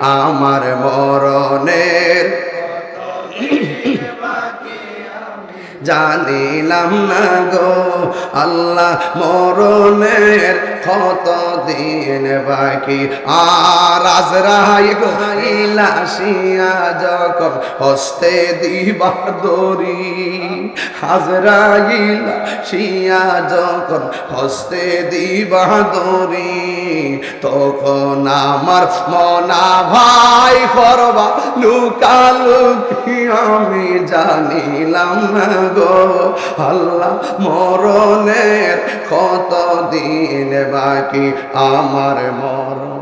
আমার মরণের। জানিলাম না গো আল্লাহ মরণের কত দিন বাকি। আর আজরাই গাইলাসিয়া যখন হস্তে দিবা দরি হাজরাইল শিয়া যখন হস্তে দিবা দরি তখন আমার মনা ভাই করবা লুকালুকি, আমি জানিলাম গো, আল্লাহ মরণের কত দিন বাকি আমার মরণ?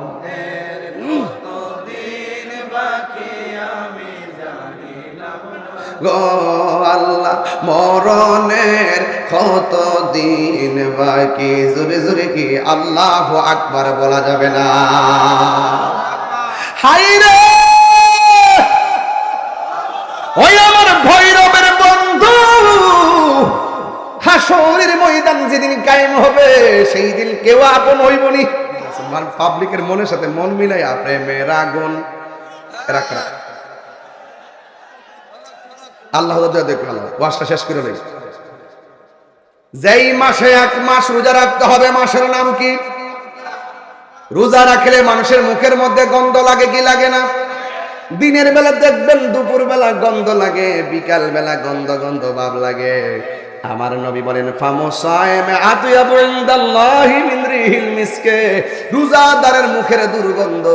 গো আল্লাহ, মরণের কত দিন বাকি? জোরে জোরে কি আল্লাহ আকবার বলা যাবে না? হাই রে! ওই আমার ভৈরবের হাসরের ময়দান যেদিন কায়েম হবে, সেই দিন কেউ আপন হইবনি। পাবলিকের মনের সাথে মন মিলাই প্রেমের আগুন আল্লাহ শেষ করে নেই। যেই মাসে এক মাস রোজা রাখতে হবে, মাসের নাম কি? রোজা রাখলে মানুষের মুখের মধ্যে গন্ধ লাগে কি লাগে না? দিনের বেলা দেখবেন দুপুর বেলা গন্ধ লাগে বিকাল বেলা গন্ধ গন্ধ ভাব লাগে। আমার নবী বলেন মিন রোজাদারের মুখের দুর্গন্ধ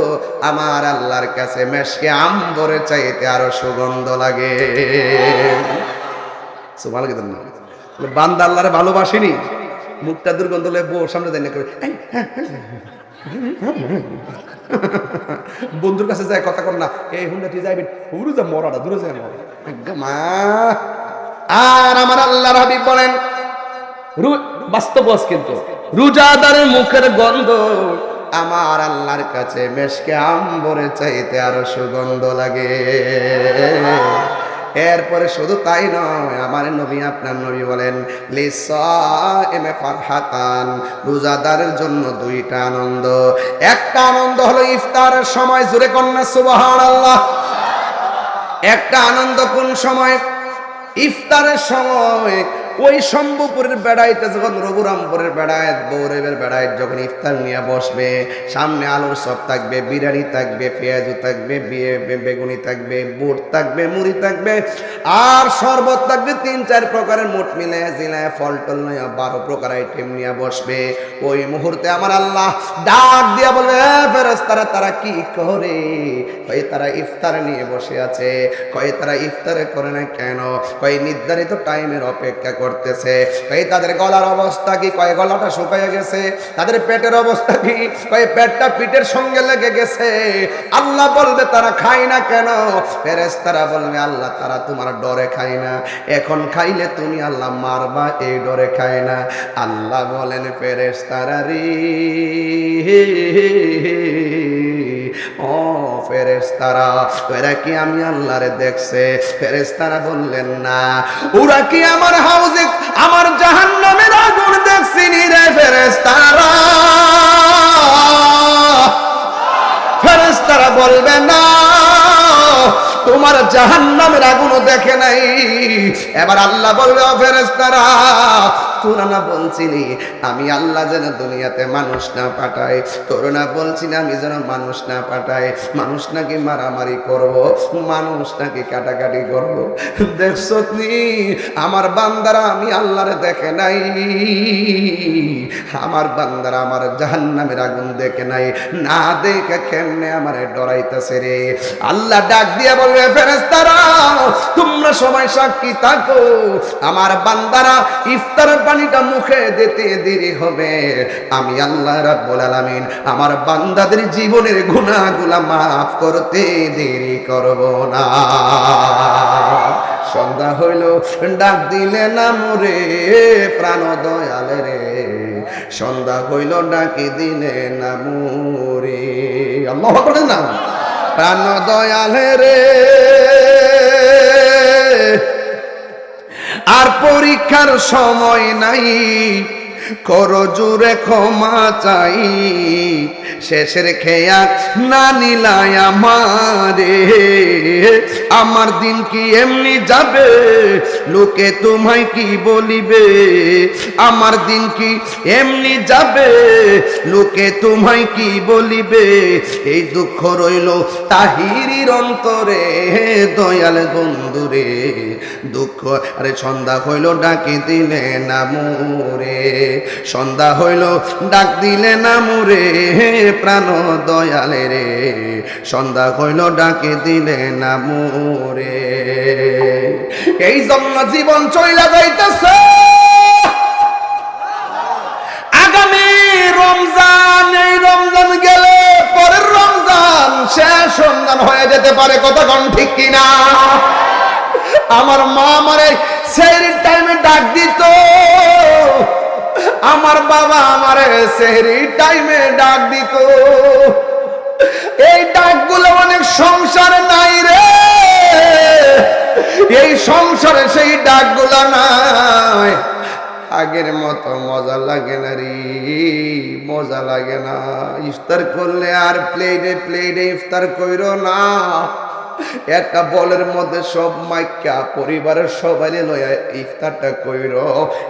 আমার আল্লাহর কাছে মেশকে আম্বরে চাইতে আরও সুগন্ধ লাগে সুবহানাল্লাহ কি বান্দা আল্লাহরে ভালোবাসিনি মুখটা দুর্গন্ধ হলে বউ সামনে দেয় না করে "এই, হ্যাঁ, হ্যাঁ, বন্ধুর কাছে যায় কথা কর না এই হুন্ডা তুই যাইবি হুরু যা মরাটা দূরে যায় মা আর আমার আল্লাহর হাবিব বলেন বাস্তব কিন্তু। রোজাদারের মুখের গন্ধ, আমার আল্লাহর কাছে মেশকে আম্বরে চাইতে আরও সুগন্ধ লাগে। এরপরে শুধু তাই নয়, আমার নবী, আপনার নবী বলেন ফারহাতান, রোজাদারের জন্য দুইটা আনন্দ। একটা আনন্দ হলো ইফতারের সময় জুড়ে কন্যা সুবহানাল্লাহ। একটা আনন্দ কোন সময়? ইফতারের সময় ওই শম্ভুপুরের বেড়াইতে যখন রঘুরামপুরের বেড়ায় বৌরেবের বেড়ায় যখন ইফতার নিয়ে বসবে, সামনে আলুর সব থাকবে, বিরিয়ানি থাকবে, পেঁয়াজু থাকবে বেগুনি থাকবে, বুট থাকবে, মুড়ি থাকবে, আর শরবত থাকবে তিন, চার প্রকারের মোট মিলে জিলায় ফল টল নিয়ে বারো প্রকার আইটেম নিয়ে বসবে। ওই মুহূর্তে আমার আল্লাহ ডাক দিয়া বলে ফেরেস্তারা তারা কি করে? কয়ে, তারা ইফতার নিয়ে বসে আছে। কয়ে, তারা ইফতারে করে না কেন? কয়ে, নির্ধারিত টাইমের অপেক্ষা করতেছে কয়ে তাদের গলার অবস্থা কি কয়ে গলাটা শুকাইয়া গেছে তাদের পেটের অবস্থা কি কয়ে পেটটা পিঠের সঙ্গে লেগে গেছে আল্লাহ বলবে তারা খায় না কেন ফেরেস তারা বলবে আল্লাহ তারা তোমার ডরে খায় না এখন খাইলে তুমি আল্লাহ মারবা এই ডরে খায় না আল্লাহ বলেন ফেরেস তারা রে ও ফেরেস্তারা এরা কি আমি আল্লাহরে দেখছে? ফেরেস্তারা বললেন, না। ওরা কি আমার হাউজে, আমার জাহান্নামের আগুন দেখছিনি রে ফেরেস্তারা ফেরেস্তারা বলবে, না, তোমার জাহান্নামের আগুনও দেখে নাই। এবার আল্লাহ বলবে, ও ফেরেস্তারা তোরা না বলছিলি, আমি আল্লাহ যেন দুনিয়াতে মানুষ না পাঠাই তোর না বলছিলি, আমি যেন মানুষ না পাঠাই মানুষ নাকি মারামারি করব, মানুষ নাকি কাটাকাটি করব। দেখছ নি আমার বান্দারা আমি আল্লাহরে দেখে নাই। আমার বান্দারা আমার জাহান্নামের আগুন দেখে নাই। না দেখে কেমনে আমার ডরাইতেছে রে। আল্লাহ ডাক দিয়ে বলবে ফেরেস্তারা তোমরা সবাই সাক্ষী থাকো। আমার বান্দারা ইফতারের পানিটা মুখে দিতে দেরি হবে। আমি আল্লাহ রাব্বুল আলামিন আমার বান্দাদের জীবনের গুনাহগুলা মাফ করতে দেরি করব না। সন্ধ্যা হইল, ডাক দিলে না মোরে, প্রাণ দয়ালে রে। সন্ধ্যা হইল, ডাকি দিলে না মোরে। আল্লাহ করে না। প্রাণ দয়ালে রে। আর পরীক্ষার সময় নাই। করো জুড়ে ক্ষমা চাই। শেষের খেয়া না নিলায় আমারে। আমার দিন কি এমনি যাবে? লোকে তোমায় কি বলিবে? আমার দিন কি এমনি যাবে? লোকে তোমায় কি বলিবে? এই দুঃখ রইল তাহিরির অন্তরে, দয়াল বন্ধুরে। দুঃখ। আরে সন্ধ্যা হইল, ডাকি দিলে না মোরে। সন্ধ্যা হইল, ডাক দিলে না মোরে। প্রাণ দয়ালে রে। সন্ধ্যা হইল, ডাকি দিলে না মোরে। এই জন্য জীবন চইলা যাইতেছে। রমজান গেলে রমজান শেষ রমজান হয়ে যেতে পারে কতক্ষণ ঠিক কিনা? আমার মা আমারে সেই টাইমে ডাক দিত। আমার বাবা আমারে সেহরি টাইমে ডাক দিত। এই ডাকগুলো অনেক সংসার নাই রে। এই সংসারে সেই ডাকগুলো নাই। আগের মতো মজা লাগে না রে, মজা লাগে না। ইফতার করলে আর প্লেটে প্লেটে ইফতার কইরো না। একটা বলের মধ্যে সব মাইকা পরিবারের সবাই লয়া ইফতারটা কইর,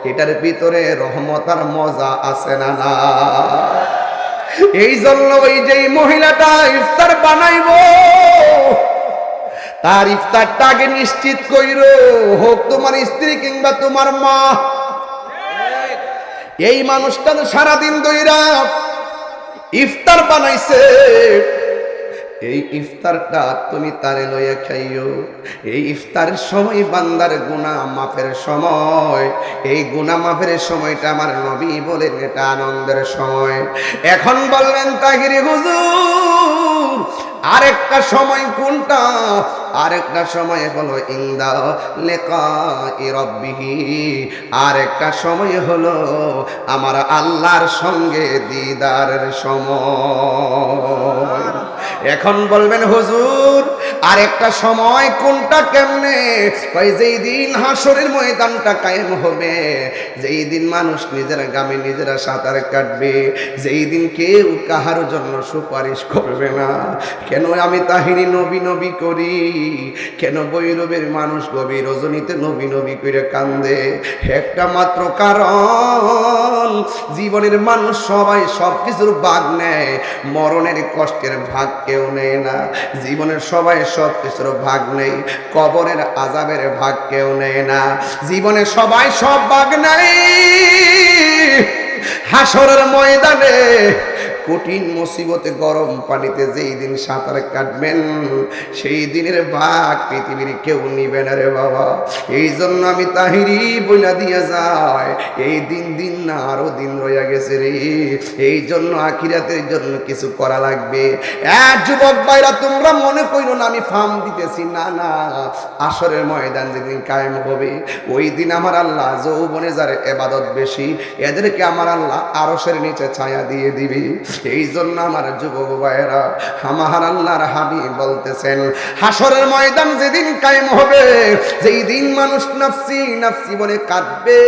এটার ভিতরে রহমত আর মজা আছে না না? এই জন্য ওই যে মহিলাটা ইফতার বানাইবো, তার ইফতারটা আগে নিশ্চিত কইর, হোক তোমার স্ত্রী কিংবা তোমার মা। এই মানুষটা সারাদিন দইরা ইফতার বানাইছে। এই ইফতারটা তুমি তারে লইয়া খাইও। এই ইফতারের সময় বান্দার গুণা মাফের সময়। এই গুনাহ মাফের সময়টা আমার নবী বলেন এটা আনন্দের সময়। এখন বললেন তাহিরি হুজুর, আরেকটা সময় কোনটা? আরেকটা সময় হলো ইন্দা লেখা রব্বিহি। আরেকটা সময় হলো আমার আল্লাহর সঙ্গে দিদারের সময়। এখন বলবেন হুজুর আরেকটা সময় কোনটা কেমনে? কই যেই দিন হাসরের ময়দানটা কায়েম হবে, যেই দিন মানুষ নিজের গ্রামে নিজেরা সাঁতার কাটবে, যেই দিন কেউ কাহার জন্য সুপারিশ করবে না। কেন আমি তাহিনী নবী নবী করি? কেন বৈরবের মানুষ গভীর রজনীতে নবী নবী করে কান্দে? একটা মাত্র কারণ, জীবনের মানুষ সবাই সব কিছুর ভাগ নেয়, মরণের কষ্টের ভাগ কেউ নেয় না। জীবনের সবাই সব কিছুর ভাগ নেই, কবরের আজাবের ভাগ কেউ নেয় না। জীবনে সবাই সব ভাগ নেই হাসরের ময়দানে কঠিন মুসিবতে গরম পানিতে যেই দিন সাঁতার কাটবেন, সেই দিনের ভাগ পৃথিবীর কেউ নিবে না রে বাবা। এই জন্য আমি তাহিরি বইলা দিয়ে যায় এই দিন দিন না, আরও দিন রয়ে গেছে রে। এই জন্য আখিরাতের জন্য কিছু করা লাগবে। এক যুবক ভাইরা, তোমরা মনে করো না, আমি ফার্ম দিতেছি। না না, আসরের ময়দান যেদিন কায়েম হবে, ওই দিন আমার আল্লাহ যৌবনে যার এবাদত বেশি, এদেরকে আমার আল্লাহ আরসের নিচে ছায়া দিয়ে দিবি। এই জন্য আমার যুবক ভাইয়েরা, আমার আল্লাহর হাবি বলতেছেন হাসরের ময়দান যেদিন কায়েম হবে, যেই দিন মানুষ নাফসি নাফসি বলে কাঁদবে,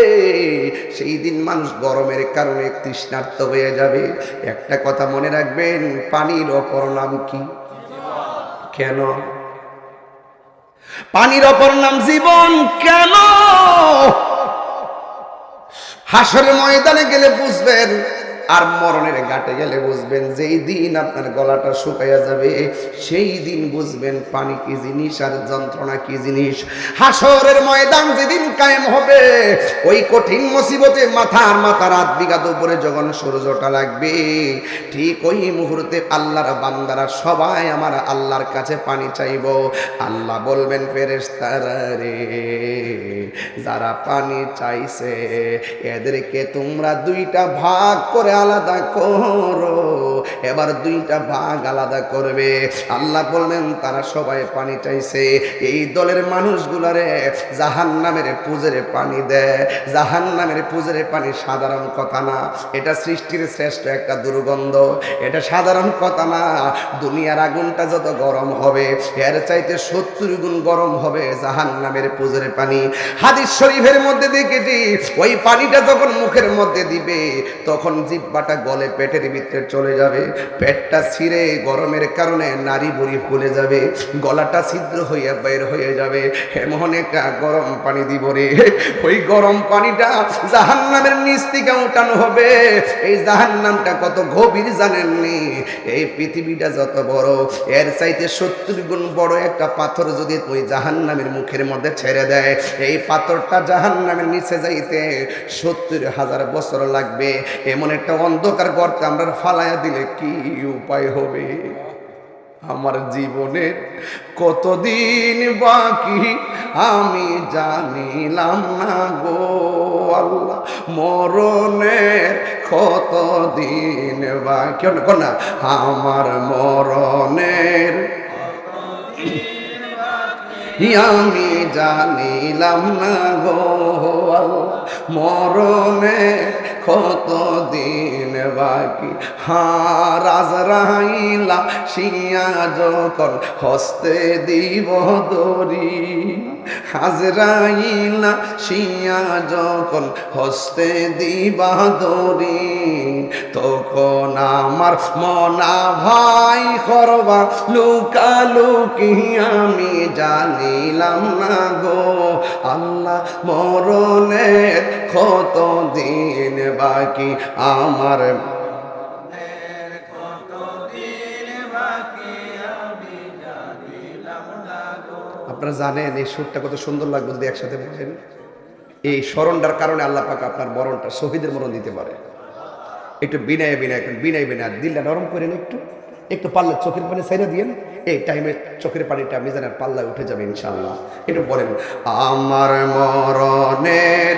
সেই দিন মানুষ গরমের কারণে তৃষ্ণার্ত হয়ে যাবে। একটা কথা মনে রাখবেন, পানির অপর নাম কি? কেন? পানির অপর নাম জীবন কেন? হাসরের ময়দানে গেলে বুঝবেন আর মরণের ঘাটে গেলে বুঝবেন যেই দিন আপনার গলাটা শুকাইয়া যাবে, সেই দিন বুঝবেন পানি কি জিনিস আর যন্ত্রণা কি জিনিস। হাসরের ময়দান যেদিন কায়েম হবে, ওই কঠিন মুসিবতে মাথার মাথা রাত বিঘাত উপরে যখন সূর্যটা লাগবে, ঠিক ওই মুহূর্তে আল্লাহর বান্দারা সবাই আমার আল্লাহর কাছে পানি চাইব। আল্লাহ বলবেন ফেরেস্তারা রে, যারা পানি চাইছে, এদেরকে তোমরা দুইটা ভাগ করে আলাদা করো। এবার দুইটা ভাগ আলাদা করবে। আল্লাহ বললেন, তারা সবাই পানি চাইছে। এই দলের মানুষগুলারে জাহান নামের পুজের পানি দেয় জাহান নামের পুজের পানি সাধারণ কথা না। এটা সৃষ্টির শ্রেষ্ঠ একটা দুর্গন্ধ। এটা সাধারণ কথা না। দুনিয়ার আগুনটা যত গরম হবে, এর চাইতে সত্তর গুণ গরম হবে জাহান নামের পুজোরে পানি। হাদিস শরীফের মধ্যে দেখেছি, ওই পানিটা যখন মুখের মধ্যে দিবে, তখন জিব্বাটা গলে পেটের ভিতরে চলে যাবে। পেটটা ছিঁড়ে গরমের কারণে নারী বুড়ি ফুলে যাবে। গলাটা ছিদ্র হইয়া বের হয়ে যাবে। এমন একটা গরম পানি দিব রে। ওই গরম পানিটা জাহান নামের নিচ থেকে উঠানো হবে। এই জাহান নামটা কত গভীর জানেননি এই পৃথিবীটা যত বড়, এর চাইতে সত্তর গুণ বড় একটা পাথর যদি ওই জাহান নামের মুখের মধ্যে ছেড়ে দেয়, এই পাথরটা জাহান নামের নিচে যাইতে সত্তর হাজার বছর লাগবে। এমন একটা অন্ধকার গর্তে আমরা ফালাইয়া দিলে কি উপায় হবে? আমার জীবনের কতদিন বাকি আমি জানিলাম না গো আল্লাহ। মরণের কতদিন বাকি? না? আমার মরণের আমি জানিলাম না গো আল্লাহ। মরণে কত দিন বাকি। হারাজ রাইলা শিয়া যখন হস্তে দিব দরি হাজরাইলা শিয়া যখন হস্তে দিবা দরি তখন আমার মনা ভাই করবা লুকালুকি আমি জানিলাম না গো আল্লাহ মরণের কত দিন বাকি। আমার আপনারা জানেন এই সুরটা কত সুন্দর লাগবে যদি একসাথে বলেন। এই স্মরণটার কারণে আল্লাহ পাক আপনার মরণটা, শহীদের মরণ দিতে পারে। একটু বিনয় বিনয় বিনয় বিনয় দিলটা নরম করেন একটু। একটু পাল্লা চোখের পানি সাইরা দিয়েন। এই টাইমে চোখের পানিটা মিজানের পাল্লায় উঠে যাবে ইনশাল্লাহ একটু বলেন, আমার মরণের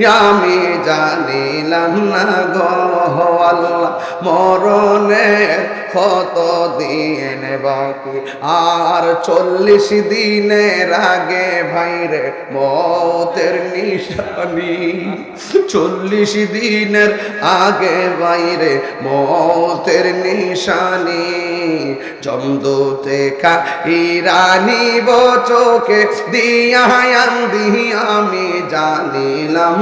আমি জানিলাম না গো আল্লাহ মরণের কত দিন বাকি আর চল্লিশ দিনের আগে ভাইরে মতের নিশানি। চল্লিশ দিনের আগে বাইরে মতের নিশানি। চন্দুতে কা ইরানি চোখে দিয়ায়ান দি আমি জানিলাম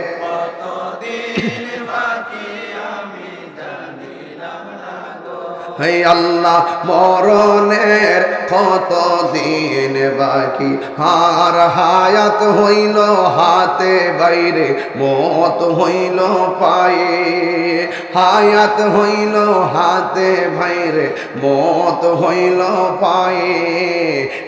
হে আল্লাহ, মরণের কত দিন বাকি? হার হায়াত হইল হাতে বাইরে, মত হইল পায়ে। হায়াত হইল হাতে ভাইরে মত হইল পায়ে।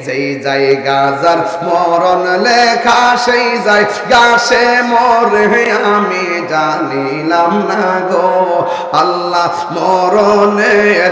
যেই যাই গাজার মরণ লেখা, সেই যাই গাছে মরে আমি জানিলাম না গো। আল্লাহ, মরণের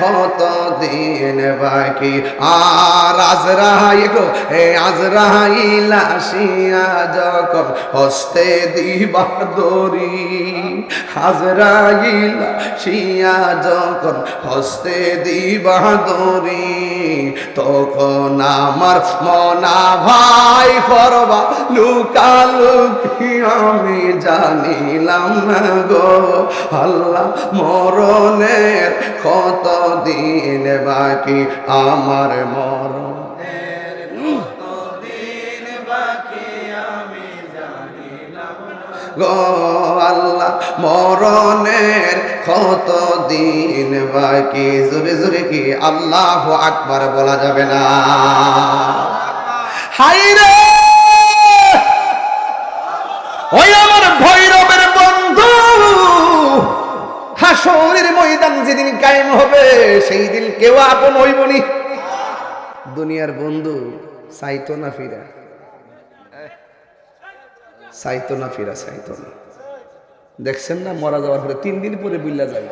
কত দিন বাকি। আর আজরাই গো হে আজরাইল আসিয়া যখন হস্তে দিবা দরি আজরাইল শিয়া যখন হস্তে দিবা দরি তখন আমার মনা ভাই করবা লুকালুকি, আমি জানিলাম গো, আল্লাহ মরণের কত দিন বাকি আমার মরণ? গো আল্লাহ, মরণের কত দিন বাকি? জোরে জোরে কি আল্লাহ আকবার বলা যাবে না? হাই রে! হাসরের ময়দান যেদিন কায়েম হবে, সেই দিন কেউ আপন হইবনি। দুনিয়ার বন্ধু চাইতো না ফিরা। চাইতো না ফিরা চাইতো না দেখছেন না, মরা যাওয়ার পরে তিন দিন পরে বুল্লা যায়।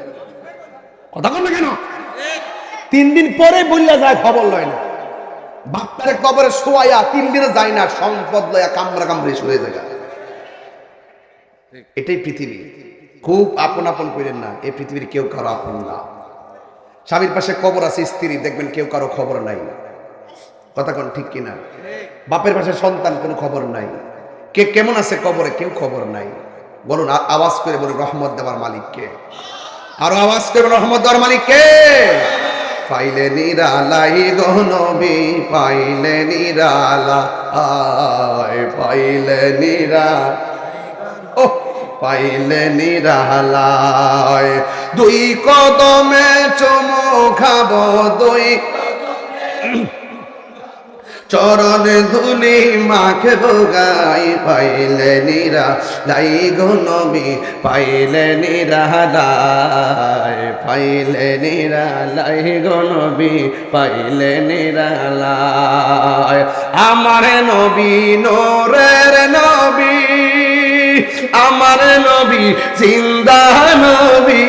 কথা বল না কেন? তিন দিন পরে বুল্লা যায়, খবর লয় না। বাপ্পারে কবরে শোয়াইয়া তিন দিনে যায় না, সম্পদ লয়া কামড়া কামড়ে শুয়ে যায় এটাই পৃথিবী। খুব আপন আপন করেন না এই পৃথিবীর কেউ কারও আপন না। স্বামীর পাশে কবর আছে, স্ত্রী, দেখবেন কেউ কারও খবর নাই। কথা কোন ঠিক কিনা? বাপের পাশে সন্তান, কোনো খবর নাই। কে কেমন আছে কবরে, কেউ খবর নাই। বলুন আওয়াজ করে বলুন, রহমত দেওয়ার মালিককে। আরও আওয়াজ করে রহমত দেওয়ার মালিককে। পাইলে নিরালাই গনবি পাইলে নিরালা পাইলে নিরা পাইলে নিরালায়। দুই কদমে চমো খাব, দুই চরণ ধুলি মাখে গাই পাইলে নিরা লাই গনবি পাইলে নিরা লাই পাইলে নিরা লাই গনবি পাইলে নিরা লাই আমার নবী, নোরের নবী আমার নবী জিন্দা নবী।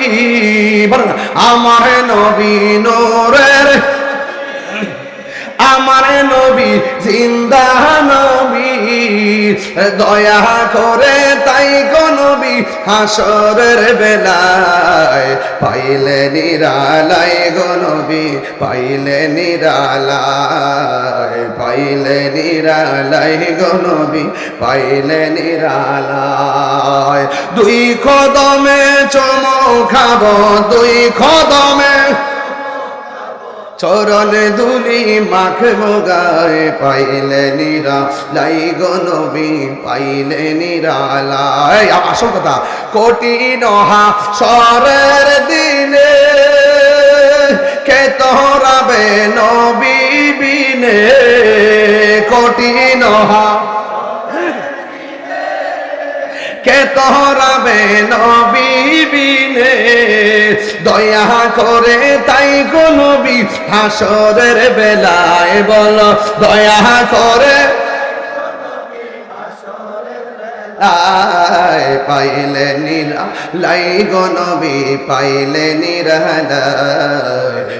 আমার নবী নোরের। আমার নবী জিন্দা নবী। দয়া করে তাই গো নবী, হাসরের বেলায় পাইলে নিরালায় গো নবী, পাইলে নিরালায় পাইলে নিরালায় গো নবী, পাইলে নিরালায়। দুই কদমে চমো খাব, দুই কদমে চরণ দুলি মাখ গায়ে পাইলে নিরা লাই গনবি পাইলে নিরালায় আসল কথা, কোটি নহা সরের দিনে কে তোরাবে নবী বিনে? কোটি নহা কে তোরাবে নবী বিনে দয়া করে তাই কোন হাসরের বেলায় বল। দয়া করে পাইল লাই গো নবী পাইলে নিরা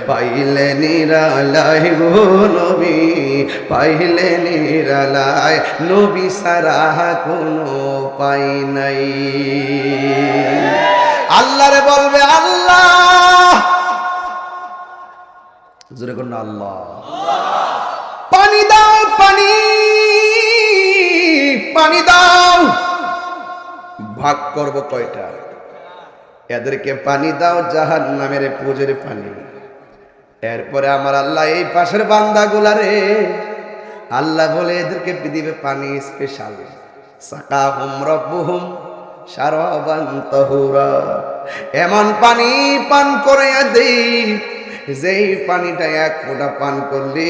পাইলে নিরা লাই গো নবী, পাইলে নিরা লাই নবী সারা কোনো পাই নাই। আল্লাহরে বলবে আল্লাহ। জোরে কোন আল্লাহ। পানি দাও, পানি পানি দাও। ভাগ করব কয়টা? এদেরকে পানি দাও জাহান নামের পুজোর পানি। এরপরে আমার আল্লাহ এই পাশের বান্দা রে, আল্লাহ বলে এদেরকে দিবে পানি স্পেশাল সাকা হুম রব্বুহুম এমন পানি পান করে দেই যেই পানিটা এক ফোঁটা পান করলে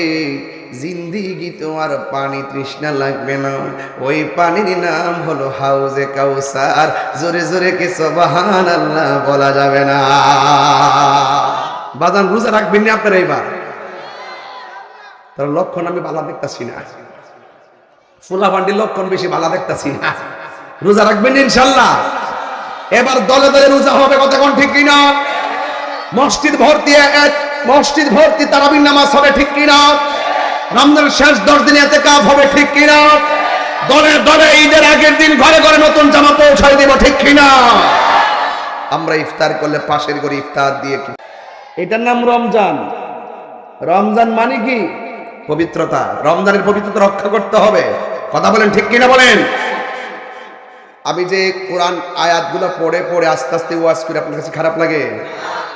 জিন্দিগি তোমার পানি তৃষ্ণা লাগবে না। ওই পানির নাম হলো হাউজে কাউসার। জোরে জোরে কে সবাহান আল্লাহ বলা যাবে না? বাজান, রোজা রাখবেন না আপনারা এইবার তার লক্ষণ আমি ভালো দেখতাছি না। ফুলা ফান্ডির লক্ষণ বেশি ভালো দেখতাছি না। রোজা রাখবেন ইনশাল্লাহ? এবার দলে দলে রোজা হবে কতক্ষণ ঠিক কিনা? মসজিদ ভর্তি মসজিদ ভর্তি তারাবির নামাজ হবে ঠিক কিনা? রমজানের শেষ দশ দিন এতে কাপ হবে ঠিক কিনা? দলে দলে ঈদের আগের দিন ঘরে ঘরে নতুন জামা পৌঁছায় দেব ঠিক কিনা? আমরা ইফতার করলে পাশের করে ইফতার দিয়ে কি? এটার নাম রমজান। রমজান মানে কি? পবিত্রতা। রমজানের পবিত্রতা রক্ষা করতে হবে। কথা বলেন ঠিক কিনা বলেন? আমি যে কোরআন আয়াতগুলো পড়ে পড়ে আস্তে আস্তে ওয়াজ করে, আপনার কাছে খারাপ লাগে?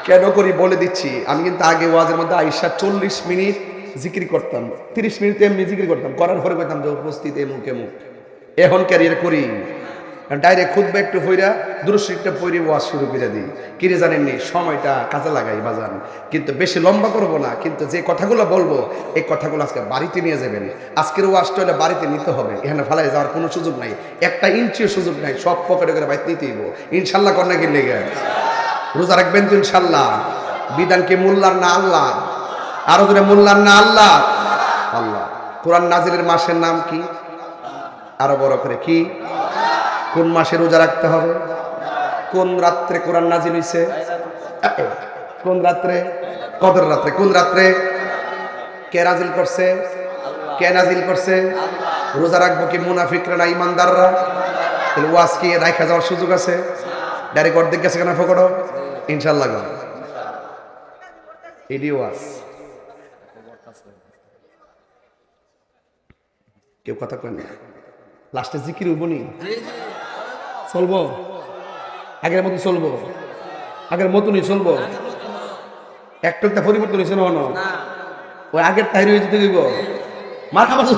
কেন করি বলে দিচ্ছি। আমি কিন্তু আগে ওয়াজের মধ্যে আইসা চল্লিশ মিনিট জিকির করতাম। তিরিশ মিনিট এমনি জিকির করতাম। করার পরে করতাম যে উপস্থিত এমুক এমুক এখন ক্যারিয়ার করি। ডাইরেক্ট খুদবে একটু ফইরা দুরুশিকটা পইরে ওয়াজ শুরু করে দিই। কিরে জানেননি সময়টা কাজে লাগাই বাজান। কিন্তু বেশি লম্বা করব না। কিন্তু যে কথাগুলো বলব, এই কথাগুলো আজকে বাড়িতে নিয়ে যাবেন। আজকের ওয়াজটা হলে বাড়িতে নিতে হবে। এখানে ফালাই যাওয়ার কোনো সুযোগ নাই। একটা ইঞ্চিও সুযোগ নাই। সব পকেটে করে বাইতে নিতেই। ইনশাল্লাহ কন্যা কিনলে গে রোজা রাখবেন তো ইনশাল্লাহ। বিধান কি মোল্লার না আল্লাহ আরও জোরে মোল্লার না, আল্লাহ। আল্লাহ। কোরআন নাজিলের মাসের নাম কি? আরও বড় করে কি? কোন মাসে রোজা রাখতে হবে? কোন রাত্রে কোরআন নাজিল হইছে? কোন রাত্রে? কদর রাত্রে। কোন রাত্রে? কে নাজিল করছে? কে নাজিল করছে? রোজা রাখব কি মুনাফিকরা না ইমানদাররা তাহলে ওয়াজ কি রাখা যাওয়ার সুযোগ আছে? ডাইরেক্ট অর্ধেক গেছে কেন ফকড়ো ইনশাল্লাহ এডি ওয়াজ। কেউ কথা কয় না। লাস্টে জিকির হইব নি? চলবো? আগের মতো চলবো? আগের মতনই চলবো? একটু একটা পরিবর্তন হয়েছে না ওই আগের তাহির হয়ে যেতে দিব মাথা মাথা